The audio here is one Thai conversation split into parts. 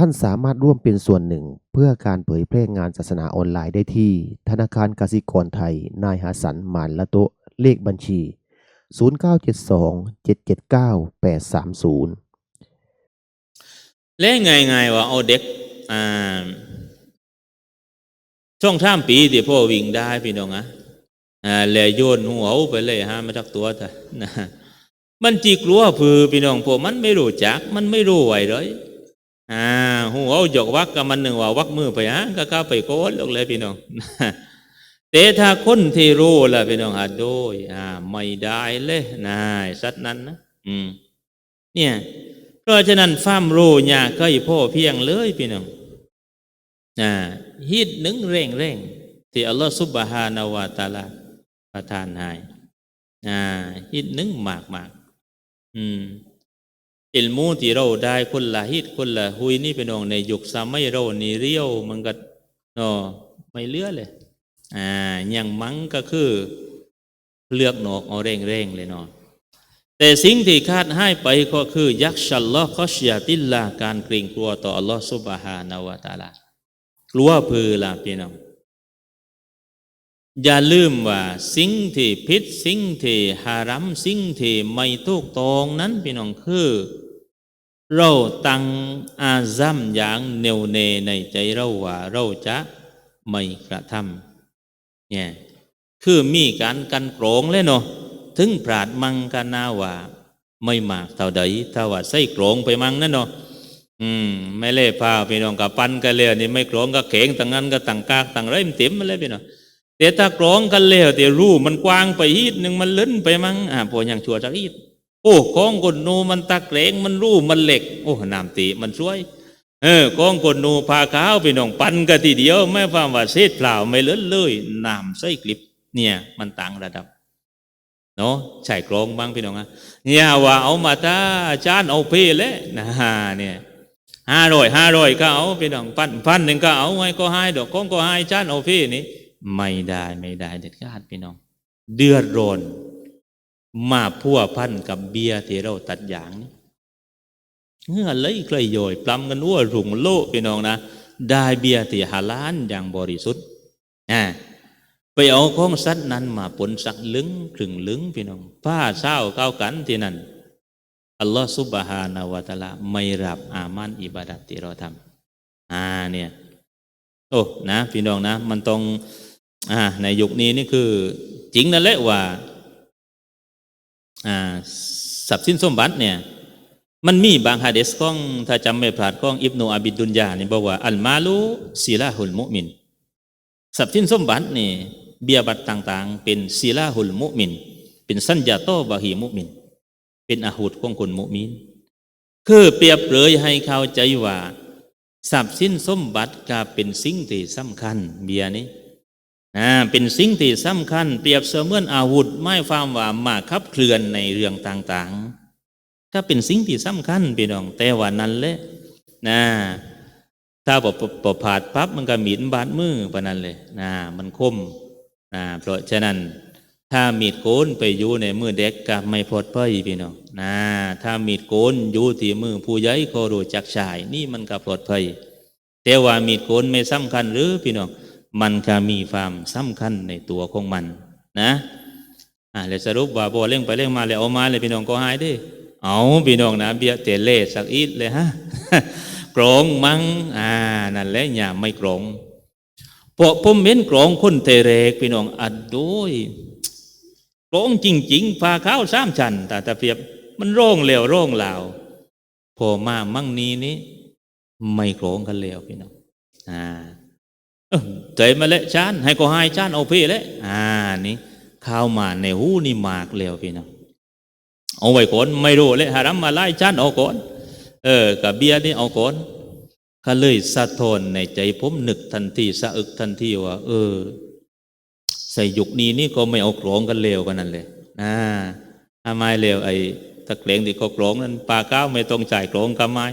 ท่านสามารถร่วมเป็นส่วนหนึ่ง เพื่อการเผยแพร่งานศาสนาออนไลน์ได้ที่ ธนาคารกสิกรไทย นายหาสันหมานละโตะเลขบัญชี 0972 779 830 และไงไงว่าเอาเด็กอ่าช่องท่ามปีที่พ่อวิ่งได้พี่น้องอะอ่าแล้วโยนหัวไปเลยฮะมาทักตัวเถอะนะมันจีกลัวพือพี่น้องพวกมันไม่รู้จัก มันไม่รู้ไหวเลย อ่าหัวเอาหยกวักกับมันหนึ่งว่าวักมือไปฮะก็เข้าไปโกนลงเลยพี่น้องแต่ถ้าคนที่รู้ล่ะพี่น้องอาโดยอ่า ไม่ได้เลยนายสัตว์นั้นนะอืม เนี่ย เพราะฉะนั้นฟ้ามรู้ยากก็พ่อเพียงเลยพี่น้องอ่าฮิตหนึ่งเร่งเร่งที่อัลลอฮฺซุบฮานาวะตาลาประทานให้อ่าฮิตหนึ่งมากมากอืม อิลมูที่เราได้คนละฮิตคนละหุยนี่พี่น้องในยุคสมัยเรานี่เรียวมันก็เนาะไม่เลือเลย อ่าอย่างมังก็คือเลือกหนอกเอาเร่งเร่งเลยเนาะแต่สิ่งที่คาดให้ไปก็คือยักชัลลอฮ์คอชยาติลลาการเกรงกลัวต่ออัลลอฮ์ซุบฮานาวะตาลากลัวพือละพี่น้อง อย่าลืมว่า สิ่งที่พิษสิ่งที่ฮารัมสิ่งที่ไม่ถูกต้องนั้นพี่น้องคือ เราตั้งอาซัมอย่างแน่วแน่ในใจเราว่าเราจะไม่กระทำเนี่ยคือมีการกันกรงเลยเนาะถึงปราดมังกันนาว่า ไม่มากเท่าใดถ้าว่าใส่โกรงไปมังนั่นเนาะอืมไม่เล่พาพี่น้องกับปันกันเลยนี่ไม่โกรงก็เข่งต่างนั้นก็ต่างกากต่างไรมันเต็มมาเลยพี่น้อง แต่ถ้ากรงกันเลยแต่รูมันกว้างไปอีกหนึ่งมันล้นไปมั้งอ่าพวกอย่างชัวจักอีกโอ้ของกดนูมันตะเกรงมันรูมันเหล็ก โอ้น้ำตีมันช่วย เออของกดนูพาข้าวพี่น้องปันกันทีเดียวไม่ฟังว่าเศษเปล่าไม่ล้นเลยน้ำใส่กลิบเนี่ยมันต่างระดับเนาะใช่กรองบ้างพี่น้องอะเนี่ยว่าเอามาตาจานเอาเพเลยนะฮะเนี่ยห้าร้อยห้าร้อยก็เอาพี่น้องพันพันหนึ่งก็เอาไว้ก็ให้ดอกก้องก็ให้จานเอาเพนี่ ไม่ได้ไม่ได้เด็ดขาดพี่น้อง เดือดร้อนมาพัวพันกับเบียร์ที่เราตัดอย่างนี่เงื่อเลยเคยโยยปลำกันว่ารุ่งโลพี่น้องนะได้เบียร์ที่ฮาลานอย่างบริสุทธิ์อ่าไปเอาของสัตว์นั้นมาปนสักลึงครึ่งลึงพี่น้องผ้าเศร้าเก้ากันที่นั่นอัลลอฮฺซุบฮานาวะตะอาลาไม่รับอามันอิบาดัตที่เราทำอ่าเนี่ยโอ้นะพี่น้องนะ มันต้อง อ่าในยุคนี้นี่คือจริงนั่นแหละว่าอ่าสับสิ้นสมบัติเนี่ยมันมีบางฮะดีษของถ้าจำไม่พลาดของอิบนุอาบิดดุนยานี่บอกว่าอัลมาลูศิลาหุลมุมินทรัพย์สินสมบัตินี่เบียบัตรต่างๆ เป็นศิลาหุลมุมิน เป็นสัญญาโตบาฮีมุมิน เป็นอาหุดของคนมุมิน คือเปรียบเลยให้เข้าใจว่าทรัพย์สินสมบัติก็เป็นสิ่งที่สำคัญเบียนี้ อ่าเป็นสิ่งที่สำคัญ เปรียบเสมือนอาวุธไม่ความว่ามาขับเคลื่อนในเรื่องต่างๆก็เป็นสิ่งที่สำคัญพี่น้องแต่ว่านั้นแหละนะถ้าปปผาดปั๊บมันก็หมินบาดมือปะนั้นเลยนะมันคมนะเพราะฉะนั้น ถ้ามีดโกนไปอยู่ในมือเด็กก็ไม่ปลอดภัยพี่น้องนะถ้ามีดโกนอยู่ที่มือผู้ใหญ่ก็รู้จักชาย นี่มันก็ปลอดภัยแต่ว่ามีดโกนไม่สำคัญหรือพี่น้อง มันก็มีความสำคัญในตัวของมัน นะอ่าเลยสรุปว่าบ่เล่งไปเล่งมาเลยเอามาเลยพี่น้องก็หายดิเอาพี่น้องนะเบียเตเลสักอีดเลยฮะกรองมังอ่านั่นแหละอย่าไม่กรองพวกผมเห็นกรองคนเทเรกพี่น้องอัดโดยกรองจริงๆพาข้าวสามชันแต่ตะเพียบมันโร่งเหลวโร่งเหลาพอมามั่งนี้นี้ไม่กรงกันแล้วพี่น้องอ่า ใจมาเลยชานให้ก็ให้ชานเอาพี่เลยอ่านี่ข้าวมาในหูนี่มากแล้วพี่น้องเอาไว้ก่อนไม่รู้เลยหารัมมาไล่ชานเอาก่อนเออกับเบียร์นี่เอาก่อนก็เลยสะท้อนในใจผมนึกทันทีสะอึกทันทีว่า เออ ใส่ยุคนี้นี่ก็ไม่เอากรองกันเลวกันนั่นเลยนะทำไมเลวไอ้ตะเกรงที่ก็กรองนั้นปลาก้าวไม่ต้องจ่ายกรองกับไม้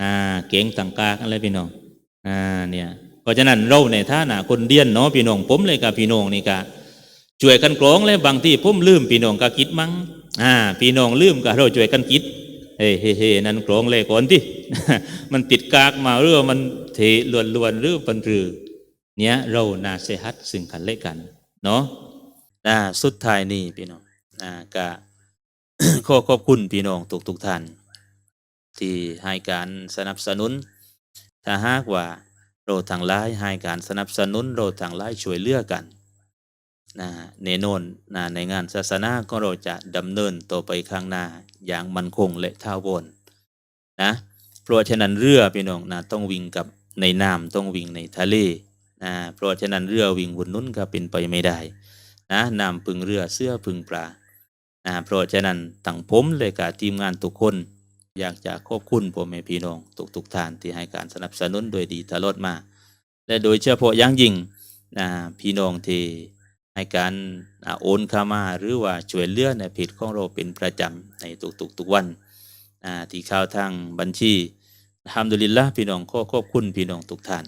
อ่า เก่งต่างกากอะไรพี่น้องอ่าเนี่ย เพราะฉะนั้นเราในท่านะคนเดียนเนาะพี่น้องผมเลยกับพี่น้องนี่กะช่วยกันกรองเลยบางที่ผมลืมพี่น้องก็คิดมั้งอ่าพี่น้องลืมก็เราช่วยกันคิดเฮ้เฮ้เฮ้นั่นกรองเลยก่อนที่มันติดกากมาหรือว่ามันเทลวนลวนหรือปันรือเนี้ยเรานาเซฮัตซึ่งกันและกันเนาะนะสุดท้ายนี่พี่น้องนะก็ขอขอบคุณพี่น้องทุกทุกท่าน ที่ให้การสนับสนุนถ้าหากว่า เราทางไลายให้การสนับสนุนเราทางไลายช่วยเหลือกันนะแน่นอนนะในงานศาสนาก็เราจะดำเนินต่อไปข้างหน้าอย่างมั่นคงและท่าวนนะเพราะฉะนั้นเรือพี่น้องนะต้องวิ่งกับในน้ำต้องวิ่งในทะเลนะเพราะฉะนั้นเรือวิ่งบนนู้นก็เป็นไปไม่ได้นะน้ำพึ่งเรือเสื้อพึ่งปลานะเพราะฉะนั้นตั้งผมเลยกับทีมงานทุกคน อยากจะขอบคุณพ่อแม่พี่น้องทุกๆท่านที่ให้การสนับสนุนโดยดีตลอดมา และโดยเฉพาะอย่างยิ่งนะพี่น้องที่ให้การอโอนเข้ามาหรือว่าช่วยเหลือในเพจของเราเป็นประจำในทุกๆทุกวันที่เข้าทางบัญชีทำดุลิลละพี่น้องขอขอบคุณพี่น้องทุกท่าน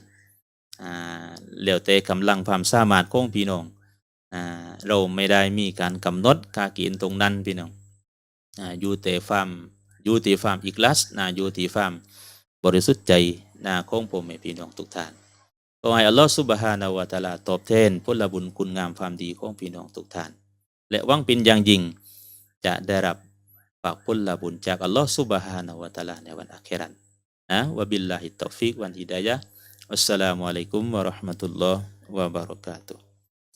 อ่าแล้วแต่กำลังความสามารถของพี่น้องอเราไม่ได้มีการกำหนดค่าเกณฑ์ตรงนั้นพี่น้องออยู่แต่ฟาร์ม อยู่ที่ฟามอีกลัสนะอยู่ที่ฟามบริสุทธิ์ใจนะของผมให้พี่น้องทุกท่านขอให้อัลลอฮฺซุบฮานาวะตาลาตอบแทนผลบุญคุณงามความดีของพี่น้องทุกท่าน และวังเป็นอย่างยิ่งจะได้รับฝากผลบุญจากอัลลอฮฺซุบฮานาวะตาลาในวันอาคิรันนะวะบิลลาฮิตตอฟิกวันฮิดายะอัสสลามุอะลัยกุมวะราะห์มะตุลลอฮ์วะบารอกาตุฮ์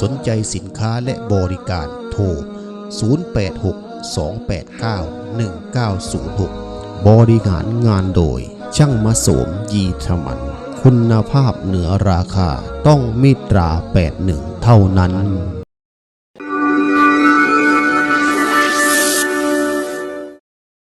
สนใจสินค้าและบริการโทร 086-289-1906 บริหารงานโดย ช่างมาสมยีธมัน คุณภาพเหนือราคาต้องมิตรา 81 เท่านั้น